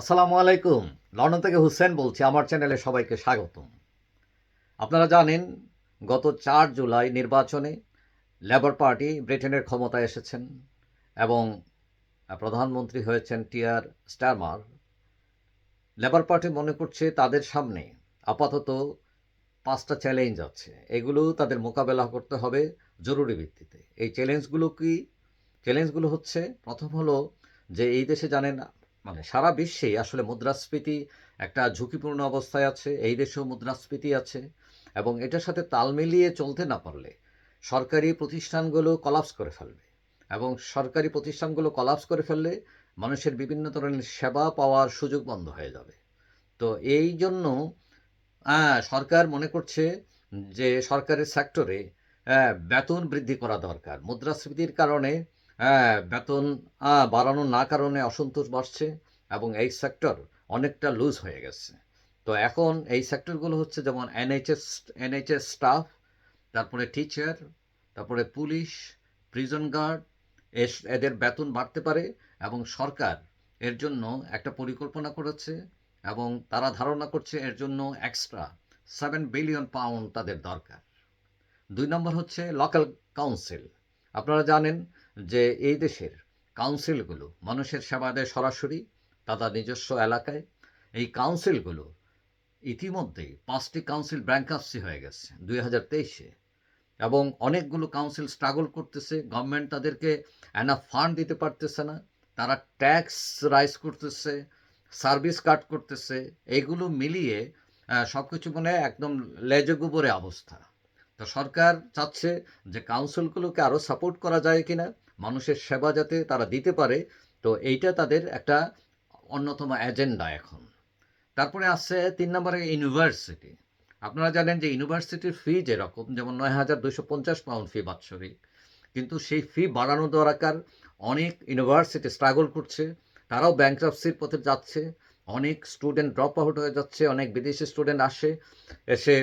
আসসালামু আলাইকুম। লন্ডন থেকে হুসেন বলছি, আমার চ্যানেলে সবাইকে স্বাগতম। আপনারা জানেন, গত চার জুলাই নির্বাচনে লেবার পার্টি ব্রিটেনের ক্ষমতায় এসেছেন এবং প্রধানমন্ত্রী হয়েছেন টিয়ার স্টারমার। লেবার পার্টি মনে করছে তাদের সামনে আপাতত পাঁচটা চ্যালেঞ্জ আছে। এগুলো তাদের মোকাবেলা করতে হবে জরুরি ভিত্তিতে। এই চ্যালেঞ্জগুলো কি? চ্যালেঞ্জগুলো হচ্ছে, প্রথম হলো যে এই দেশে জানেন মানে সারা বিশ্বে আসলে মুদ্রাস্ফীতি একটা ঝুঁকিপূর্ণ অবস্থায় আছে এই দেশেও মুদ্রাস্ফীতি আছে এবং এটার সাথে তাল মিলিয়ে চলতে না পারলে সরকারি প্রতিষ্ঠানগুলো কলাপস করে ফেলবে এবং সরকারি প্রতিষ্ঠানগুলো কলাপস করে ফেললে মানুষের বিভিন্ন ধরনের সেবা পাওয়ার সুযোগ বন্ধ হয়ে যাবে। তো এই জন্য সরকার মনে করছে যে সরকারের সেক্টরে আহ, বেতন বৃদ্ধি করা দরকার। মুদ্রাস্ফীতির কারণে বেতন আহ, বাড়ানো না কারণে অসন্তোষ বাড়ছে এবং এই সেক্টর অনেকটা লুজ হয়ে গেছে। তো এখন এই সেক্টরগুলো হচ্ছে যেমন এনএইচএস এনএইচএস স্টাফ তারপরে টিচার তারপরে পুলিশ প্রিজন গার্ড এদের বেতন বাড়তে পারে এবং সরকার এর জন্য একটা পরিকল্পনা করেছে এবং তারা ধারণা করছে এর জন্য এক্সট্রা সেভেন বিলিয়ন পাউন্ড তাদের দরকার। দুই নম্বর হচ্ছে লোকাল কাউন্সিল আপনারা জানেন যে এই দেশের কাউন্সিলগুলো মানুষের সেবা দেয় সরাসরি তাদের নিজস্ব এলাকায়, এই কাউন্সিলগুলো ইতিমধ্যেই পাঁচটি কাউন্সিল ব্যাংকাপসি হয়ে গেছে দুই হাজার তেইশে। এবং অনেকগুলো কাউন্সিল স্ট্রাগল করতেছে, গভর্নমেন্ট তাদেরকে এনা ফান্ড দিতে পারতেছে না, তারা ট্যাক্স রাইজ করতেছে, সার্ভিস কাট করতেছে, এগুলো মিলিয়ে সব কিছু মানে একদম লেজে গোবরে অবস্থা। তো সরকার চাচ্ছে যে কাউন্সিলগুলোকে আরও সাপোর্ট করা যায় কিনা মানুষের সেবা যাতে তারা দিতে পারে, তো এইটা তাদের একটা অন্যতম এজেন্ডা এখন। তারপরে আসছে তিন নম্বরে ইউনিভার্সিটি আপনারা জানেন যে ইউনিভার্সিটির ফি যেরকম, যেমন নয় হাজার দুশো পঞ্চাশ পাউন্ড ফি বাৎসরিক, কিন্তু সেই ফি বাড়ানো দরকার অনেক ইউনিভার্সিটি স্ট্রাগল করছে, তারাও ব্যাংক্রাপসির পথে যাচ্ছে, অনেক স্টুডেন্ট ড্রপ আউট হয়ে যাচ্ছে, অনেক বিদেশি স্টুডেন্ট আসে, এসে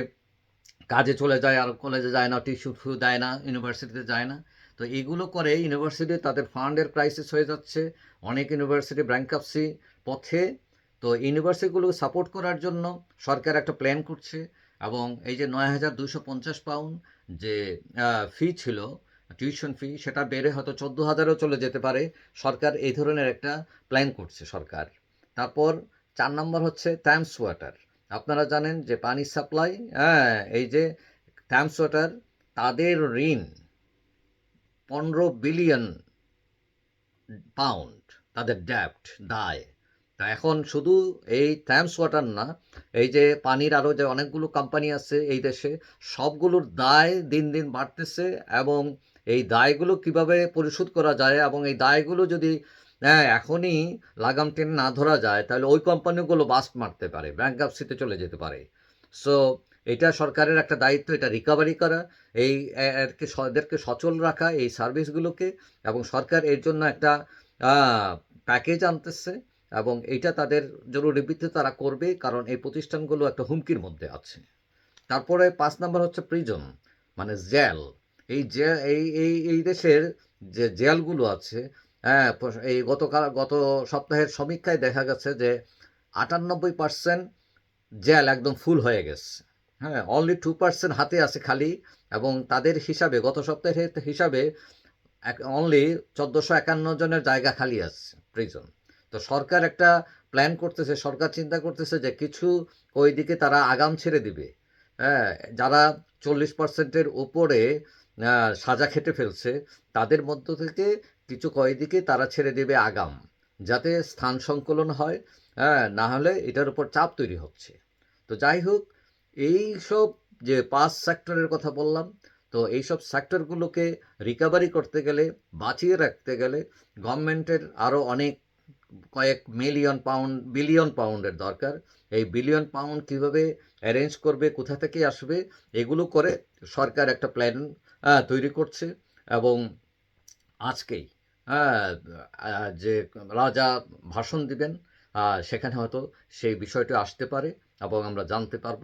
কাজে চলে যায়, আর কলেজে যায় না টিউশন ফি দেয় না ইউনিভার্সিটিতে যায় না। তো এগুলো করে ইউনিভার্সিটি তাদের ফান্ডের ক্রাইসিস হয়ে যাচ্ছে। অনেক ইউনিভার্সিটি ব্যাংকাপসি পথে। তো ইউনিভার্সিটিগুলো সাপোর্ট করার জন্য সরকার একটা প্ল্যান করছে এবং এই যে নয় হাজার দুশো পঞ্চাশ পাউন্ড যে ফি ছিল টিউশন ফি সেটা বেড়ে হয়তো চোদ্দ হাজারও চলে যেতে পারে। সরকার এই ধরনের একটা প্ল্যান করছে সরকার। তারপর চার নম্বর হচ্ছে থ্যামস ওয়াটার আপনারা জানেন যে পানি সাপ্লাই হ্যাঁ এই যে থ্যামস ওয়াটার তাদের ঋণ পনেরো বিলিয়ন পাউন্ড তাদের ড্যাপ্ট দায়। তা এখন শুধু এই থ্যামস ওয়াটার না, এই যে পানির আরও যে অনেকগুলো কোম্পানি আছে এই দেশে, সবগুলোর দায় দিন দিন বাড়তেছে এবং এই দায়গুলো কীভাবে পরিশোধ করা যায় এবং এই দায়গুলো যদি হ্যাঁ এখনই লাগাম টেনে না ধরা যায়, তাহলে ওই কোম্পানিগুলো বাস্ট মারতে পারে ব্যাংকাপসিতে চলে যেতে পারে। সো এটা সরকারের একটা দায়িত্ব, এটা রিকভারি করা, এই এদেরকে সচল রাখা, এই সার্ভিসগুলোকে এবং সরকার এর জন্য একটা প্যাকেজ আনতেছে এবং এটা তাদের জরুরি ভিত্তিতে তারা করবে কারণ এই প্রতিষ্ঠানগুলো একটা হুমকির মধ্যে আছে। তারপরে পাঁচ নম্বর হচ্ছে প্রিজন মানে জেল এই জে এই এই এই দেশের যে জেলগুলো আছে হ্যাঁ এই গতকাল, গত সপ্তাহের সমীক্ষায় দেখা গেছে যে আটানব্বই পার্সেন্ট জেল একদম ফুল হয়ে গেছে। হ্যাঁ অনলি টু পার্সেন্ট হাতে আছে খালি এবং তাদের হিসাবে গত সপ্তাহের হিসাবে অনলি চোদ্দোশো একান্ন জনের জায়গা খালি আছে প্রিজন তো সরকার একটা প্ল্যান করতেছে, সরকার চিন্তা করতেছে যে কিছু ওই দিকে তারা আগাম ছেড়ে দিবে। হ্যাঁ যারা চল্লিশ পার্সেন্টের উপরে সাজা খেটে ফেলছে, তাদের মধ্য থেকে কিছু কয়েদিকে তারা ছেড়ে দেবে আগাম, যাতে স্থান সংকলন হয় হ্যাঁ না হলে এটার উপর চাপ তৈরি হচ্ছে। তো যাই হোক এই সব যে পাঁচ সেক্টরের কথা বললাম, তো এইসব সেক্টরগুলোকে রিকভারি করতে গেলে, বাঁচিয়ে রাখতে গেলে গভর্নমেন্টের আরও অনেক কয়েক মিলিয়ন পাউন্ড বিলিয়ন পাউন্ডের দরকার। এই বিলিয়ন পাউন্ড কীভাবে অ্যারেঞ্জ করবে, কোথা থেকে আসবে, এগুলো করে সরকার একটা প্ল্যান তৈরি করছে এবং আজকেই যে রাজা ভাষণ দিবেন সেখানে হয়তো সেই বিষয়টি আসতে পারে এবং আমরা জানতে পারব।